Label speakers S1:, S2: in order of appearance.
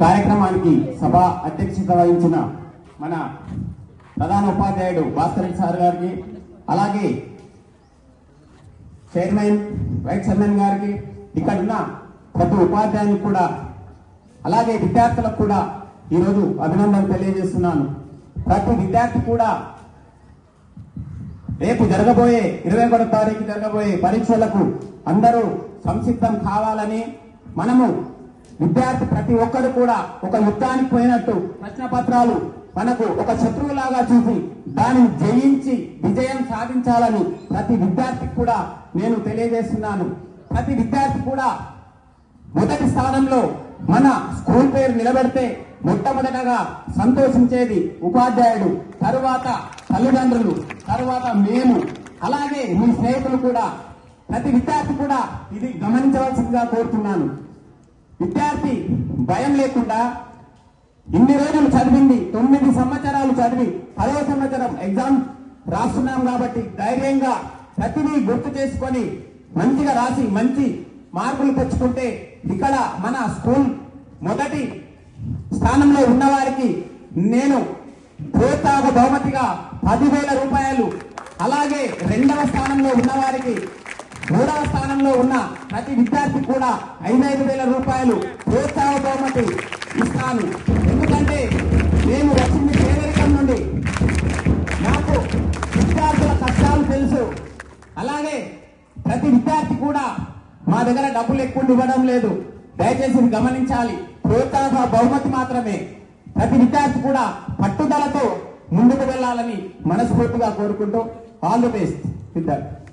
S1: కార్యక్రమానికి సభ అధ్యక్షత వహించిన మన ప్రధాన ఉపాధ్యాయుడు భాస్కర్ సార్ గారికి అలాగే చైర్మన్ వైస్ చైర్మన్ గారికి ఇక్కడ ఉన్న ప్రతి ఉపాధ్యాయునికి కూడా అలాగే విద్యార్థులకు కూడా ఈరోజు అభినందనలు తెలియజేస్తున్నాను. ప్రతి విద్యార్థి కూడా రేపు జరగబోయే ఇరవై ఒకటో తారీఖు జరగబోయే పరీక్షలకు అందరూ సంసిద్ధం కావాలని మనము విద్యార్థి ప్రతి ఒక్కరు కూడా ఒక యుద్ధానికి పోయినట్టు ప్రశ్న పత్రాలు మనకు ఒక శత్రువులాగా చూసి దానిని జయించి విజయం సాధించాలని ప్రతి విద్యార్థికి కూడా నేను తెలియజేస్తున్నాను. ప్రతి విద్యార్థి కూడా మొదటి స్థానంలో మన స్కూల్ పేరు నిలబెడితే మొట్టమొదటగా సంతోషించేది ఉపాధ్యాయుడు తరువాత తల్లిదండ్రులు తరువాత మేము. అలాగే మీ స్నేహితులు కూడా. ప్రతి విద్యార్థి కూడా ఇది గమనించవలసిందిగా కోరుతున్నాను. విద్యార్థి భయం లేకుండా ఇన్ని రోజులు చదివింది తొమ్మిది సంవత్సరాలు చదివి పదవ సంవత్సరం ఎగ్జామ్ రాస్తున్నాం కాబట్టి ధైర్యంగా ప్రతిదీ గుర్తు చేసుకొని మంచిగా రాసి మంచి మార్కులు తెచ్చుకుంటే ఇక్కడ మన స్కూల్ మొదటి స్థానంలో ఉన్నవారికి నేను ప్రోత్సాహ బహుమతిగా పదివేల రూపాయలు అలాగే రెండవ స్థానంలో ఉన్నవారికి మూడవ స్థానంలో ఉన్న ప్రతి విద్యార్థి కూడా ఐదైదు వేల రూపాయలు ప్రోత్సాహ బహుమతి ఇస్తాను. ఎందుకంటే నేను వచ్చింది పేదరికం నుండి. నాకు విద్యార్థుల కష్టాలు తెలుసు. అలాగే ప్రతి విద్యార్థి కూడా మా దగ్గర డబ్బులు ఎక్కువ ఇవ్వడం లేదు. దయచేసి గమనించాలి. ప్రోత్సాహ బహుమతి మాత్రమే. ప్రతి విద్యార్థి కూడా పట్టుదలతో ముందుకు వెళ్ళాలని మనస్ఫూర్తిగా కోరుకుంటూ ఆల్ ది బెస్ట్ విద్యార్థి.